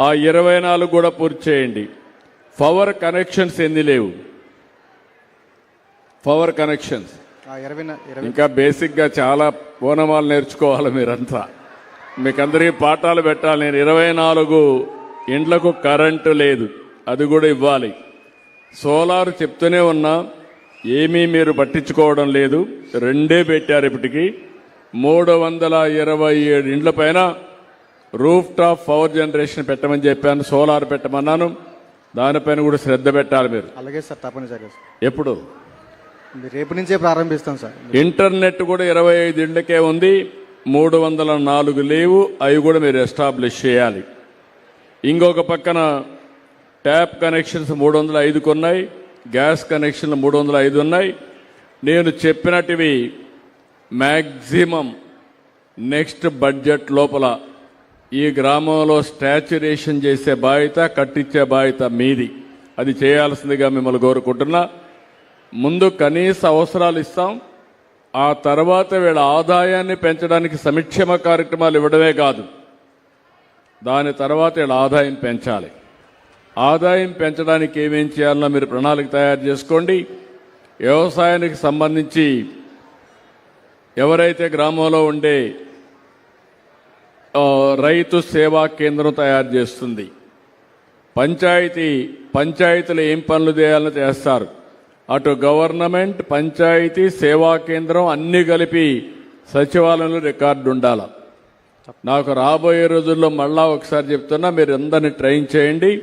ఆ ఇరవై నాలుగు కూడా పూర్తి చేయండి. పవర్ కనెక్షన్స్ ఎన్ని లేవు? పవర్ కనెక్షన్స్ ఇంకా బేసిక్గా చాలా ఓనమాలు నేర్చుకోవాలి మీరంతా. మీకందరికీ పాఠాలు పెట్టాలి. నేను ఇరవై నాలుగు ఇండ్లకు కరెంటు లేదు. అది కూడా ఇవ్వాలి. సోలార్ చెప్తూనే ఉన్నా ఏమీ మీరు పట్టించుకోవడం లేదు. రెండే పెట్టారు ఇప్పటికి. మూడు వందల ఇరవై ఏడు ఇండ్ల పైన రూఫ్ టాప్ పవర్ జనరేషన్ పెట్టమని చెప్పాను సోలార్ పెట్టమన్నాను. దానిపైన కూడా శ్రద్ధ పెట్టాలి మీరు. అలాగే సార్ తప్పనిసరిగా సార్. ఎప్పుడు? రేపు నుంచే ప్రారంభిస్తాం సార్. ఇంటర్నెట్ కూడా ఇరవై ఐదు ఇళ్ళకే ఉంది మూడు వందల నాలుగు లేవు అవి కూడా మీరు ఎస్టాబ్లిష్ చేయాలి. ఇంకొక పక్కన ట్యాప్ కనెక్షన్స్ మూడు వందల ఐదుకు ఉన్నాయి గ్యాస్ కనెక్షన్లు మూడు వందల ఐదు ఉన్నాయి. నేను చెప్పినటివి మ్యాక్సిమం నెక్స్ట్ బడ్జెట్ లోపల ఈ గ్రామంలో స్టాచ్యురేషన్ చేసే బాధ్యత కట్టించే బాధ్యత మీది. అది చేయాల్సిందిగా మిమ్మల్ని కోరుకుంటున్నా. ముందు కనీస అవసరాలు ఇస్తాం. ఆ తర్వాత వీళ్ళ ఆదాయాన్ని పెంచడానికి సంక్షేమ కార్యక్రమాలు ఇవ్వడమే కాదు. దాని తర్వాత వీళ్ళ ఆదాయం పెంచాలి. ఆదాయం పెంచడానికి ఏమేం చేయాలన్నా మీరు ప్రణాళిక తయారు చేసుకోండి. వ్యవసాయానికి సంబంధించి ఎవరైతే గ్రామంలో ఉండే రైతు సేవా కేంద్రం తయారు చేస్తుంది. పంచాయతీ పంచాయతీలు ఏం పనులు చేయాలని చేస్తారు? అటు గవర్నమెంట్ పంచాయతీ సేవా కేంద్రం అన్నీ కలిపి సచివాలయంలో రికార్డు ఉండాలి. నాకు రాబోయే రోజుల్లో మళ్ళా ఒకసారి చెప్తున్నా మీరు అందరిని ట్రైన్ చేయండి.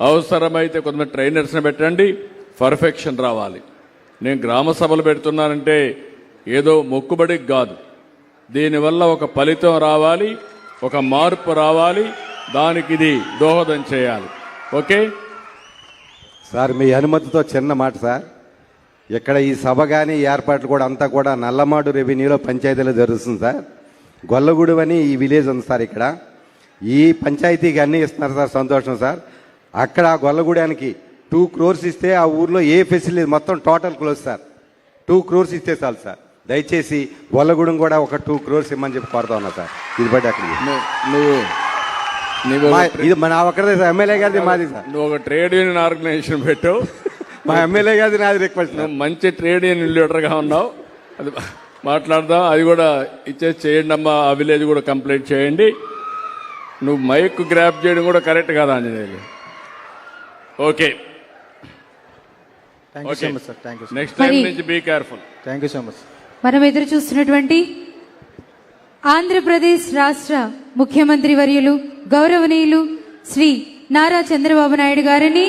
అవసరమైతే కొంతమంది ట్రైనర్స్ని పెట్టండి. పర్ఫెక్షన్ రావాలి. నేను గ్రామ సభలు పెడుతున్నానంటే ఏదో మొక్కుబడికి కాదు. దీనివల్ల ఒక ఫలితం రావాలి. ఒక మార్పు రావాలి దానికి ఇది దోహదం చేయాలి. ఓకే? సార్ మీ అనుమతితో చిన్న మాట సార్. ఇక్కడ ఈ సభ కానీ ఏర్పాట్లు కూడా అంతా కూడా నల్లమాడు రెవెన్యూలో పంచాయతీలో జరుగుతుంది సార్. గొల్లగూడు అని ఈ విలేజ్ ఉంది సార్ ఇక్కడ. ఈ పంచాయతీకి అన్నీ ఇస్తున్నారు సార్ సంతోషం సార్. అక్కడ గొల్లగూడానికి టూ క్రోర్స్ ఇస్తే ఆ ఊర్లో ఏ ఫెసిలిటీ మొత్తం total close sir. Two crores ఇస్తే చాలు సార్. దయచేసి గొల్లగూడెం కూడా ఒక టూ క్రోర్స్ ఇమ్మని చెప్పి కోరుతా ఉన్నా సార్. ఇది బట్టి మా- ఇది మన ఒక్కడే సార్ ఎమ్మెల్యే గారిది మాది సార్. నువ్వు ఒక ట్రేడ్ యూనియన్ ఆర్గనైజేషన్ పెట్టు. మా ఎమ్మెల్యే గారిది నాది రిక్వెస్ట్ మంచి ట్రేడ్ యూనియన్ లీడర్గా ఉన్నావు. అది మాట్లాడదాం. అది కూడా ఇచ్చేసి చేయండి అమ్మా. ఆ విలేజ్ కూడా కంప్లీట్ చేయండి. నువ్వు మైక్ గ్రాప్ చేయడం కూడా కరెక్ట్ కాదా Anjaneyulu. Okay. Thank you so much sir thank you next time నుంచి be careful thank you so much మనం ఎదురు చూస్తున్నటువంటి ఆంధ్రప్రదేశ్ రాష్ట్ర ముఖ్యమంత్రి వర్యులు గౌరవనీయులు శ్రీ నారా చంద్రబాబు నాయుడు గారిని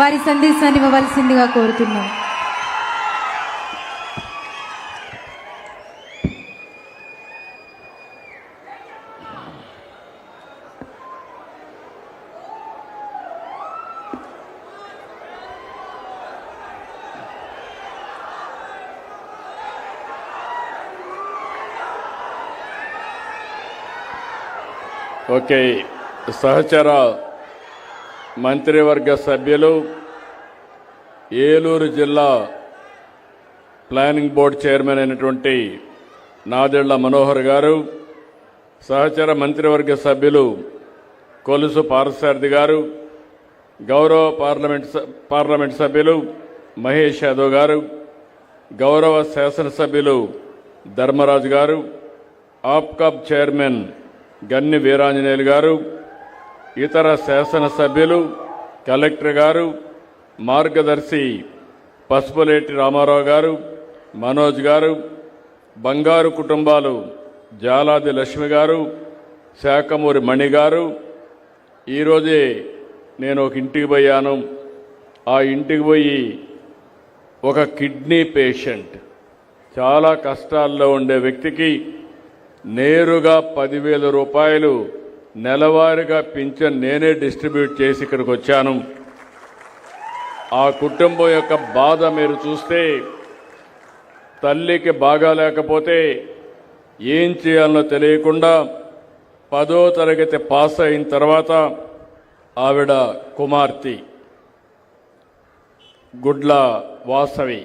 వారి సందేశాన్ని ఇవ్వవలసిందిగా కోరుతున్నాం. ఓకే సహచర మంత్రివర్గ సభ్యులు ఏలూరు జిల్లా ప్లానింగ్ బోర్డు చైర్మన్ అయినటువంటి నాదెళ్ళ మనోహర్ గారు సహచర మంత్రివర్గ సభ్యులు కొలుసు పారసారథి గారు గౌరవ పార్లమెంట్ స- పార్లమెంట్ సభ్యులు మహేష్ యాదవ్ గారు గౌరవ శాసనసభ్యులు ధర్మరాజు గారు ఆప్కాబ్ చైర్మన్ గన్ని వీరాంజనేయులు గారు ఇతర శాసనసభ్యులు కలెక్టర్ గారు మార్గదర్శి పసుపులేటి రామారావు గారు మనోజ్ గారు బంగారు కుటుంబాలు జాలాది లక్ష్మి గారు శాఖమూరి మణి గారు. ఈరోజే నేను ఒక ఇంటికి పోయాను. ఆ ఇంటికి పోయి ఒక కిడ్నీ పేషెంట్. చాలా కష్టాల్లో ఉండే వ్యక్తికి నేరుగా పదివేల రూపాయలు నెలవారీగా పింఛన్ నేనే డిస్ట్రిబ్యూట్ చేసి ఇక్కడికి వచ్చాను. ఆ కుటుంబం యొక్క బాధ మీరు చూస్తే తల్లికి బాగా లేకపోతే ఏం చేయాలనో తెలియకుండా పదో తరగతి పాస్ అయిన తర్వాత ఆవిడ కుమార్తె గుడ్ల వాసవి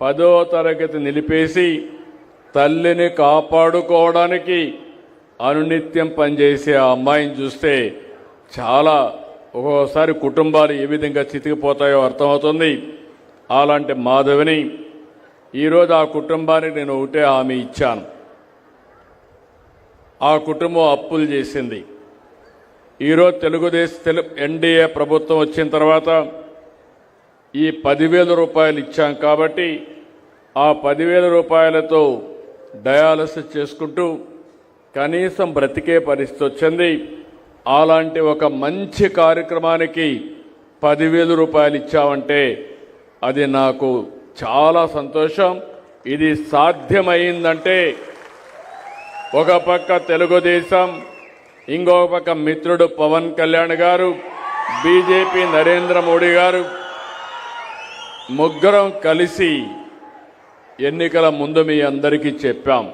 పదో తరగతి నిలిపేసి తల్లిని కాపాడుకోవడానికి అనునిత్యం పనిచేసే ఆ అమ్మాయిని చూస్తే చాలా ఒక్కోసారి కుటుంబాలు ఏ విధంగా చితికిపోతాయో అర్థమవుతుంది. అలాంటి మాధవిని ఈరోజు ఆ కుటుంబానికి నేను ఒకటే హామీ ఇచ్చాను. ఆ కుటుంబం అప్పులు చేసింది. ఈరోజు తెలుగుదేశం తెలు ఎన్డీఏ ప్రభుత్వం వచ్చిన తర్వాత ఈ పదివేల రూపాయలు ఇచ్చాం కాబట్టి ఆ పదివేల రూపాయలతో డయాలసిస్ చేసుకుంటూ కనీసం బ్రతికే పరిస్థితి వచ్చింది. అలాంటి ఒక మంచి కార్యక్రమానికి పదివేల రూపాయలు ఇచ్చామంటే అది నాకు చాలా సంతోషం. ఇది సాధ్యమైందంటే ఒక పక్క తెలుగుదేశం ఇంకొక పక్క మిత్రుడు పవన్ కళ్యాణ్ గారు బీజేపీ నరేంద్ర మోడీ గారు ముగ్గురం కలిసి ఎన్నికల ముందు మీ అందరికీ చెప్పాం.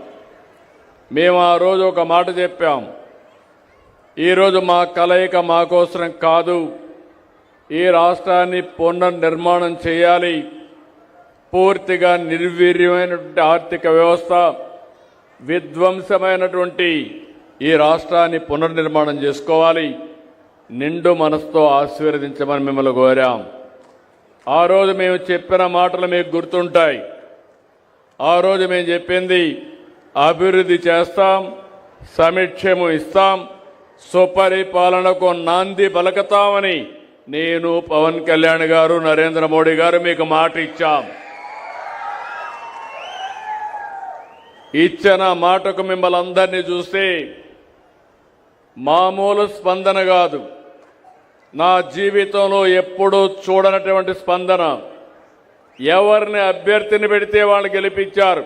మేము ఆ రోజు ఒక మాట చెప్పాం. ఈరోజు మా కలయిక మా కోసరం కాదు. ఈ రాష్ట్రాన్ని పునర్నిర్మాణం చేయాలి. పూర్తిగా నిర్వీర్యమైనటువంటి ఆర్థిక వ్యవస్థ విధ్వంసమైనటువంటి ఈ రాష్ట్రాన్ని పునర్నిర్మాణం చేసుకోవాలి. నిండు మనసుతో ఆశీర్వదించమని మిమ్మల్ని కోరాం. ఆ రోజు మేము చెప్పిన మాటలు మీకు గుర్తుంటాయి. ఆ రోజు మేము చెప్పింది అభివృద్ధి చేస్తాం సమీక్షము ఇస్తాం సుపరిపాలనకు నాంది పలకతామని నేను పవన్ కళ్యాణ్ గారు నరేంద్ర మోడీ గారు మీకు మాట ఇచ్చాం. ఇచ్చిన మాటకు మిమ్మల్ని అందరినీ చూస్తే మామూలు స్పందన కాదు. నా జీవితంలో ఎప్పుడూ చూడనటువంటి స్పందన. ఎవరిని అభ్యర్థిని పెడితే వాళ్ళు గెలిపించారు?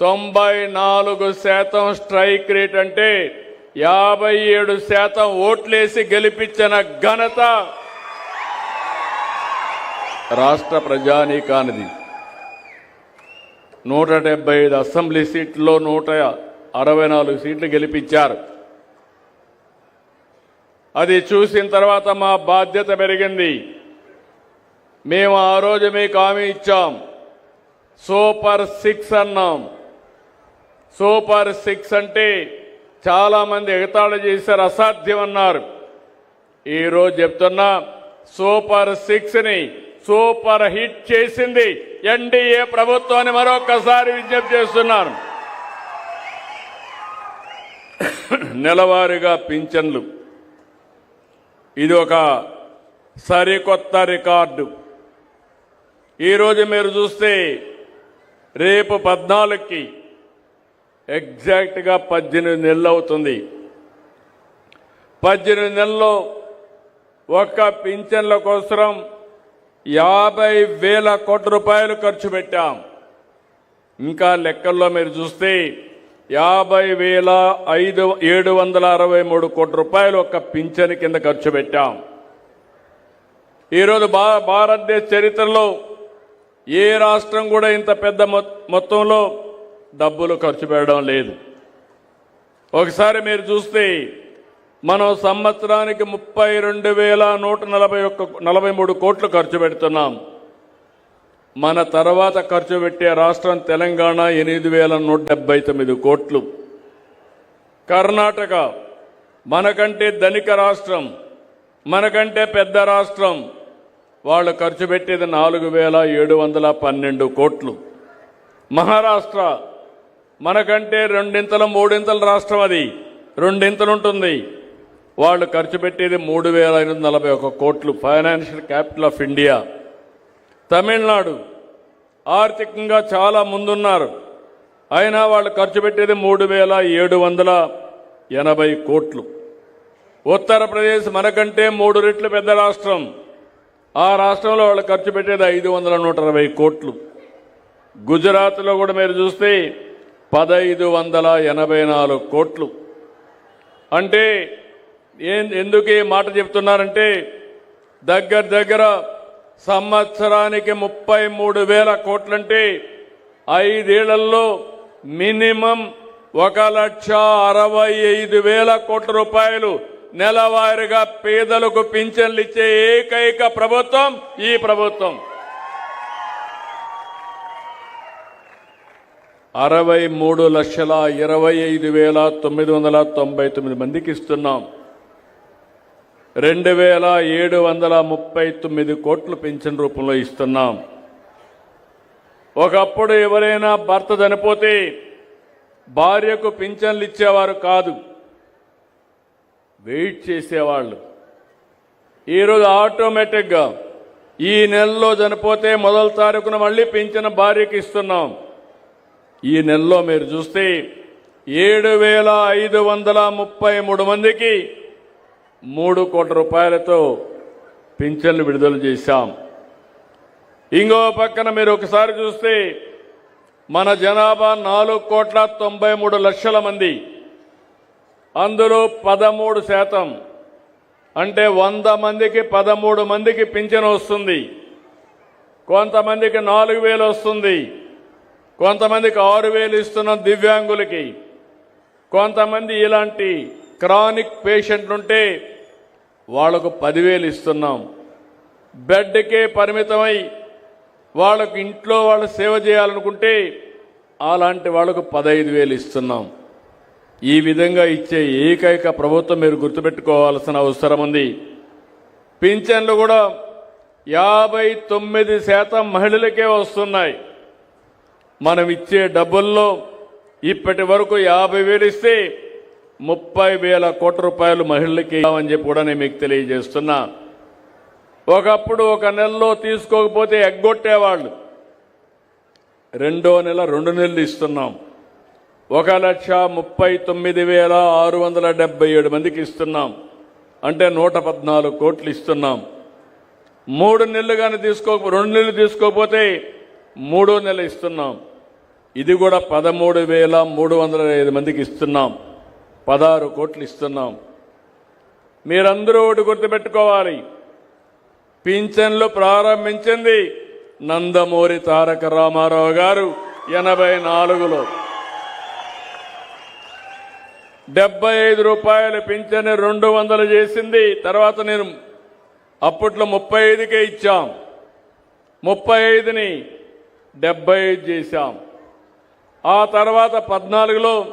తొంభై నాలుగు శాతం స్ట్రైక్ రేట్ అంటే యాభై ఏడు శాతం ఓట్లేసి గెలిపించిన ఘనత రాష్ట్ర ప్రజానీకానిది. నూట డెబ్బై ఐదు అసెంబ్లీ సీట్లో నూట అరవై నాలుగు సీట్లు గెలిపించారు. అది చూసిన తర్వాత మా బాధ్యత పెరిగింది. మేము ఆ రోజు మీకు హామీ ఇచ్చాం. సూపర్ సిక్స్ అన్నాం. సూపర్ సిక్స్ అంటే చాలామంది ఎగతాళి చేశారు అసాధ్యం అన్నారు. ఈరోజు చెప్తున్నా సూపర్ సిక్స్ని సూపర్ హిట్ చేసింది ఎన్డీఏ ప్రభుత్వాన్ని మరొకసారి విజ్ఞప్తి చేస్తున్నాను. నెలవారీగా పింఛన్లు. ఇది ఒక సరికొత్త రికార్డు. ఈరోజు మీరు చూస్తే రేపు పద్నాలుగుకి ఎగ్జాక్ట్గా పద్దెనిమిది నెలలు అవుతుంది. పద్దెనిమిది నెలల్లో ఒక్క పింఛన్ల కోసం యాభై వేల కోట్ల రూపాయలు ఖర్చు పెట్టాం. ఇంకా లెక్కల్లో మీరు చూస్తే యాభై వేల ఐదు ఏడు వందల అరవై మూడు కోట్ల రూపాయలు ఒక్క పింఛన్ కింద ఖర్చు పెట్టాం. ఈరోజు భా భారతదేశ చరిత్రలో ఏ రాష్ట్రం కూడా ఇంత పెద్ద మొ- మొత్తంలో డబ్బులు ఖర్చు పెట్టడం లేదు. ఒకసారి మీరు చూస్తే మనం సంవత్సరానికి ముప్పై రెండు వేల నూట నలభై ఒక్క నలభై మూడు కోట్లు ఖర్చు పెడుతున్నాం. మన తర్వాత ఖర్చు పెట్టే రాష్ట్రం తెలంగాణ ఎనిమిది వేల నూట డెబ్బై తొమ్మిది కోట్లు. కర్ణాటక మనకంటే ధనిక రాష్ట్రం మనకంటే పెద్ద రాష్ట్రం వాళ్ళు ఖర్చు పెట్టేది నాలుగు వేల ఏడు వందల పన్నెండు కోట్లు. మహారాష్ట్ర మనకంటే రెండింతల మూడింతల రాష్ట్రం అది. రెండింతలు ఉంటుంది. వాళ్ళు ఖర్చు పెట్టేది మూడు వేల ఎనిమిది నలభై ఒక కోట్లు financial capital of India. Tamil Nadu ఆర్థికంగా చాలా ముందున్నారు. అయినా వాళ్ళు ఖర్చు పెట్టేది మూడు వేల ఏడు వందల ఎనభై కోట్లు. ఉత్తరప్రదేశ్ మనకంటే మూడు రెట్లు పెద్ద రాష్ట్రం. ఆ రాష్ట్రంలో వాళ్ళు ఖర్చు పెట్టేది ఐదు వందల నూట అరవై కోట్లు. గుజరాత్లో కూడా మీరు చూస్తే పదైదు వందల ఎనభై నాలుగు కోట్లు. అంటే ఏం ఎందుకు ఈ మాట చెప్తున్నారంటే దగ్గర దగ్గర సంవత్సరానికి ముప్పై మూడు వేల కోట్లంటే ఐదేళ్ళలో మినిమం ఒక లక్ష అరవై ఐదు వేల కోట్ల రూపాయలు నెలవారీగా పేదలకు పింఛన్లు ఇచ్చే ఏకైక ప్రభుత్వం ఈ ప్రభుత్వం. అరవై మూడు లక్షల ఇరవై ఐదు వేల తొమ్మిది వందల తొంభై తొమ్మిది మందికి ఇస్తున్నాం. రెండు వేల ఏడు వందల ముప్పై తొమ్మిది కోట్లు పింఛన్ రూపంలో ఇస్తున్నాం. ఒకప్పుడు ఎవరైనా భర్త చనిపోతే భార్యకు పింఛన్లు ఇచ్చేవారు కాదు. వెయిట్ చేసేవాళ్ళు. ఈరోజు ఆటోమేటిక్గా ఈ నెలలో చనిపోతే మొదటి తారీఖున మళ్ళీ పెంచిన భార్యకి ఇస్తున్నాం. ఈ నెలలో మీరు చూస్తే ఏడు వేల ఐదు వందల ముప్పై మూడు మందికి మూడు కోట్ల రూపాయలతో పింఛన్లు విడుదల చేశాం. ఇంకో పక్కన మీరు ఒకసారి చూస్తే మన జనాభా నాలుగు కోట్ల తొంభై మూడు లక్షల మంది. అందులో పదమూడు శాతం. అంటే వంద మందికి పదమూడు మందికి పింఛను వస్తుంది. కొంతమందికి నాలుగు వేలు వస్తుంది. కొంతమందికి ఆరు వేలు ఇస్తున్నాం దివ్యాంగులకి. కొంతమంది ఇలాంటి క్రానిక్ పేషెంట్లు ఉంటే వాళ్ళకు పదివేలు ఇస్తున్నాం. బెడ్కే పరిమితమై వాళ్ళకు ఇంట్లో వాళ్ళు సేవ చేయాలనుకుంటే అలాంటి వాళ్ళకు పదహైదు వేలు ఇస్తున్నాం. ఈ విధంగా ఇచ్చే ఏకైక ప్రభుత్వం మీరు గుర్తుపెట్టుకోవాల్సిన అవసరం ఉంది. పింఛన్లు కూడా యాభై తొమ్మిది శాతం మహిళలకే వస్తున్నాయి. మనం ఇచ్చే డబ్బుల్లో ఇప్పటి వరకు యాభై వేలు ఇస్తే ముప్పై వేల కోట్ల రూపాయలు మహిళలకి అని చెప్పి కూడా నేను మీకు తెలియజేస్తున్నా. ఒకప్పుడు ఒక నెలలో తీసుకోకపోతే ఎగ్గొట్టేవాళ్ళు. రెండో నెల రెండు నెలలు ఇస్తున్నాం. ఒక లక్ష ముప్పై తొమ్మిది వేల ఆరు వందల డెబ్బై ఏడు మందికి ఇస్తున్నాం. అంటే నూట పద్నాలుగు కోట్లు ఇస్తున్నాం. మూడు నెలలు కానీ తీసుకో రెండు నెలలు తీసుకోకపోతే మూడో నెల ఇస్తున్నాం. ఇది కూడా పదమూడు వేల మూడు వందల ఐదు మందికి ఇస్తున్నాం. పదహారు కోట్లు ఇస్తున్నాం. మీరందరూ ఒకటి గుర్తుపెట్టుకోవాలి. పింఛన్లు ప్రారంభించింది నందమూరి తారక రామారావు గారు ఎనభై నాలుగులో. డెబ్బై ఐదు రూపాయలు పింఛను రెండు వందలు చేసింది. తర్వాత నేను అప్పట్లో ముప్పై ఐదుకే ఇచ్చాం. ముప్పై ఐదుని డెబ్బై ఐదు చేశాం. ఆ తర్వాత పద్నాలుగులో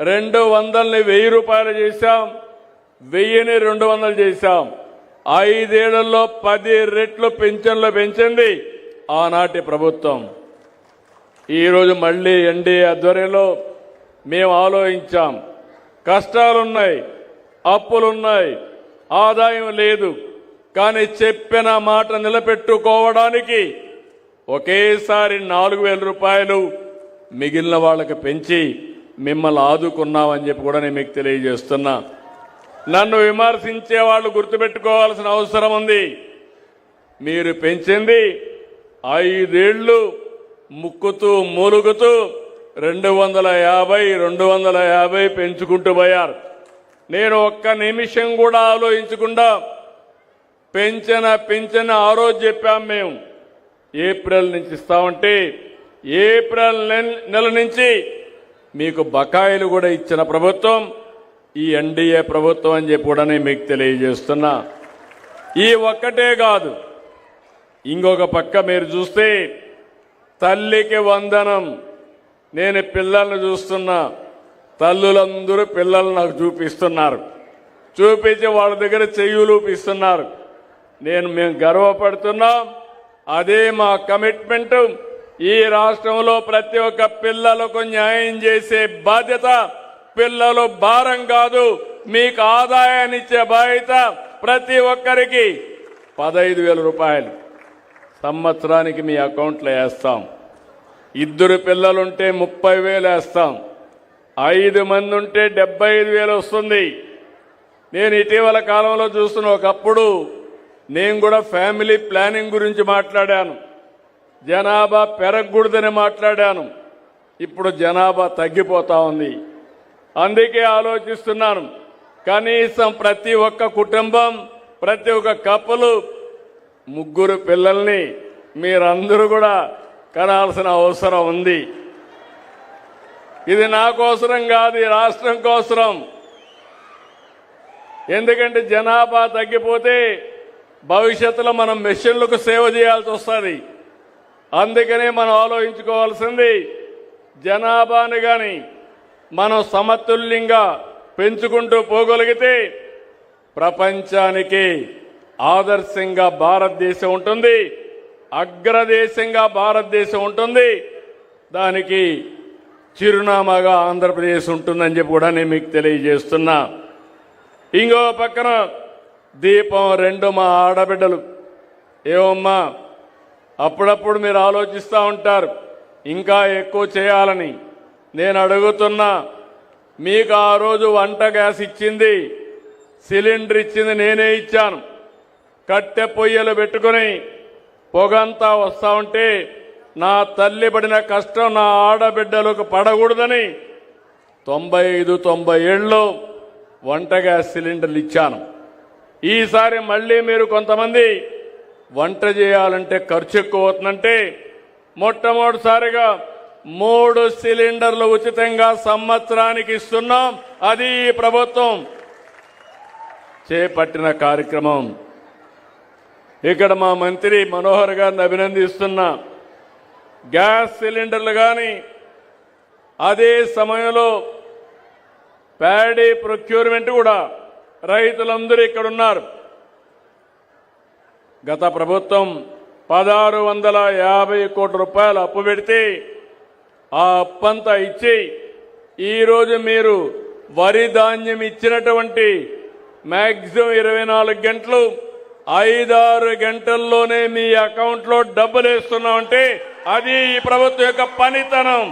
రెండు వందలని వెయ్యి రూపాయలు చేశాం. వెయ్యిని రెండు వందలు చేశాం. ఐదేళ్ళలో పది రెట్లు పెన్షన్లు పెంచింది ఆనాటి ప్రభుత్వం. ఈరోజు మళ్ళీ ఎన్డీఏ ఆధ్వర్యంలో మేము ఆలోచించాం. కష్టాలున్నాయి అప్పులున్నాయి ఆదాయం లేదు. కానీ చెప్పిన మాట నిలబెట్టుకోవడానికి ఒకేసారి నాలుగు వేల రూపాయలు మిగిలిన వాళ్ళకి పెంచి మిమ్మల్ని ఆదుకున్నామని చెప్పి కూడా నేను మీకు తెలియజేస్తున్నా. నన్ను విమర్శించే వాళ్ళు గుర్తుపెట్టుకోవాల్సిన అవసరం ఉంది. మీరు పెంచింది ఐదేళ్ళు ముక్కుతూ మూలుగుతూ రెండు వందల యాభై రెండు వందల యాభై పెంచుకుంటూ పోయారు. నేను ఒక్క నిమిషం కూడా ఆలోచించకుండా పెంచిన పెంచిన ఆ రోజు చెప్పాం మేము. ఏప్రిల్ నుంచి ఇస్తామంటే ఏప్రిల్ నెల- నెల నుంచి మీకు బకాయిలు కూడా ఇచ్చిన ప్రభుత్వం ఈ ఎన్డీఏ ప్రభుత్వం అని చెప్పి కూడా నేను మీకు తెలియజేస్తున్నా. ఈ ఒక్కటే కాదు ఇంకొక పక్క మీరు చూస్తే తల్లికి వందనం నేను పిల్లల్ని చూస్తున్నా. తల్లులందరూ పిల్లలు నాకు చూపిస్తున్నారు. చూపించి వాళ్ళ దగ్గర చెయ్యులూపిస్తున్నారు నేను మేము గర్వపడుతున్నాం. అదే మా కమిట్మెంట్. ఈ రాష్ట్రంలో ప్రతి ఒక్క పిల్లలకు న్యాయం చేసే బాధ్యత పిల్లలు భారం కాదు. మీకు ఆదాయాన్ని ఇచ్చే బాధ్యత ప్రతి ఒక్కరికి. పదహైదు వేల రూపాయలు సంవత్సరానికి మీ అకౌంట్లో వేస్తాం. ఇద్దరు పిల్లలుంటే ముప్పై వేలు వేస్తాం. ఐదు మంది ఉంటే డెబ్బై ఐదు వేలు వస్తుంది. నేను ఇటీవల కాలంలో చూస్తున్న ఒకప్పుడు నేను కూడా ఫ్యామిలీ ప్లానింగ్ గురించి మాట్లాడాను. జనాభా పెరగకూడదని మాట్లాడాను. ఇప్పుడు జనాభా తగ్గిపోతా ఉంది. అందుకే ఆలోచిస్తున్నాను. కనీసం ప్రతి ఒక్క కుటుంబం ప్రతి ఒక్క కప్పులు ముగ్గురు పిల్లల్ని మీరందరూ కూడా కనాల్సిన అవసరం ఉంది. ఇది నా కోసరం కాదు ఈ రాష్ట్రం కోసరం. ఎందుకంటే జనాభా తగ్గిపోతే భవిష్యత్తులో మనం మెషిన్లకు సేవ చేయాల్సి వస్తుంది. అందుకనే మనం ఆలోచించుకోవాల్సింది జనాభాని కానీ మనం సమతుల్యంగా పెంచుకుంటూ పోగలిగితే ప్రపంచానికి ఆదర్శంగా భారతదేశం ఉంటుంది. అగ్రదేశంగా భారతదేశం ఉంటుంది. దానికి చిరునామాగా ఆంధ్రప్రదేశ్ ఉంటుందని చెప్పి కూడా నేను మీకు తెలియజేస్తున్నా. ఇంకో పక్కన దీపం రెండు మా ఆడబిడ్డలు. ఏమమ్మా అప్పుడప్పుడు మీరు ఆలోచిస్తూ ఉంటారు ఇంకా ఎక్కువ చేయాలని. నేను అడుగుతున్నా మీకు ఆ రోజు వంట గ్యాస్ ఇచ్చింది సిలిండర్ ఇచ్చింది నేనే ఇచ్చాను. కట్టె పొయ్యలు పెట్టుకుని పొగంతా వస్తూ ఉంటే నా తల్లి పడిన కష్టం నా ఆడబిడ్డలకు పడకూడదని తొంభై ఐదు తొంభై ఏళ్ళు వంట గ్యాస్ సిలిండర్లు ఇచ్చాను. ఈసారి మళ్ళీ మీరు కొంతమంది వంట చేయాలంటే ఖర్చు ఎక్కువ అవుతుందంటే మొట్టమొదటిసారిగా మూడు సిలిండర్లు ఉచితంగా సంవత్సరానికి ఇస్తున్నాం. అది ఈ ప్రభుత్వం చేపట్టిన కార్యక్రమం. ఇక్కడ మా మంత్రి మనోహర్ గారిని అభినందిస్తున్నా గ్యాస్ సిలిండర్లు కానీ అదే సమయంలో ప్యాడీ ప్రొక్యూర్మెంట్ కూడా రైతులందరూ ఇక్కడ ఉన్నారు. గత ప్రభుత్వం పదహారు వందల యాభై కోట్ల రూపాయలు అప్పు పెడితే ఆ అప్పంతా ఇచ్చి ఈరోజు మీరు వరి ధాన్యం ఇచ్చినటువంటి మ్యాక్సిమం ఇరవై నాలుగు గంటలు ఐదారు గంటల్లోనే మీ అకౌంట్లో డబ్బులు వేస్తున్నాం అంటే అది ఈ ప్రభుత్వం యొక్క పనితనం.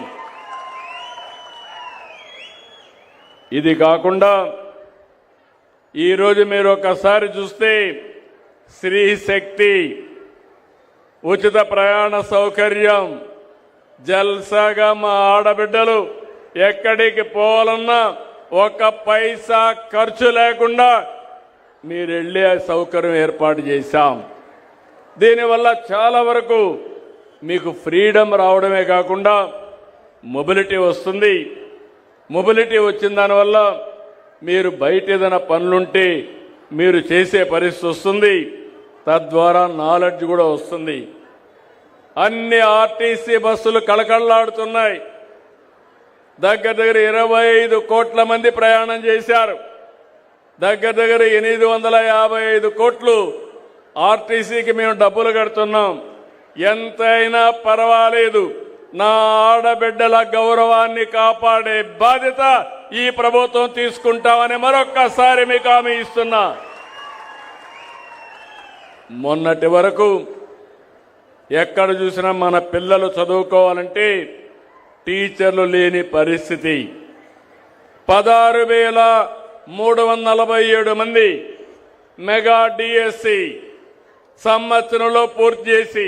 ఇది కాకుండా ఈరోజు మీరు ఒకసారి చూస్తే స్త్రీ శక్తి ఉచిత ప్రయాణ సౌకర్యం జల్సాగా మా ఆడబిడ్డలు ఎక్కడికి పోవాలన్నా ఒక పైసా ఖర్చు లేకుండా మీరు వెళ్ళే సౌకర్యం ఏర్పాటు చేశాం. దీనివల్ల చాలా వరకు మీకు ఫ్రీడమ్ రావడమే కాకుండా మొబిలిటీ వస్తుంది. మొబిలిటీ వచ్చిన దానివల్ల మీరు బయట ఏదైనా పనులుంటే మీరు చేసే పరిస్థితి వస్తుంది. తద్వారా నాలెడ్జ్ కూడా వస్తుంది. అన్ని ఆర్టీసీ బస్సులు కళకళలాడుతున్నాయి. దగ్గర దగ్గర ఇరవై ఐదు కోట్ల మంది ప్రయాణం చేశారు. దగ్గర దగ్గర ఎనిమిది వందల యాభై ఐదు కోట్లు ఆర్టీసీకి మేము డబ్బులు కడుతున్నాం. ఎంతైనా పర్వాలేదు. నా ఆడబిడ్డల గౌరవాన్ని కాపాడే బాధ్యత ఈ ప్రభుత్వం తీసుకుంటామని మరొక్కసారి మీకు హామీ ఇస్తున్నా. మొన్నటి వరకు ఎక్కడ చూసినా మన పిల్లలు చదువుకోవాలంటే టీచర్లు లేని పరిస్థితి. పదహారు వేల మూడు వందల నలభై ఏడు మంది మెగా డిఎస్సి సంవత్సరంలో పూర్తి చేసి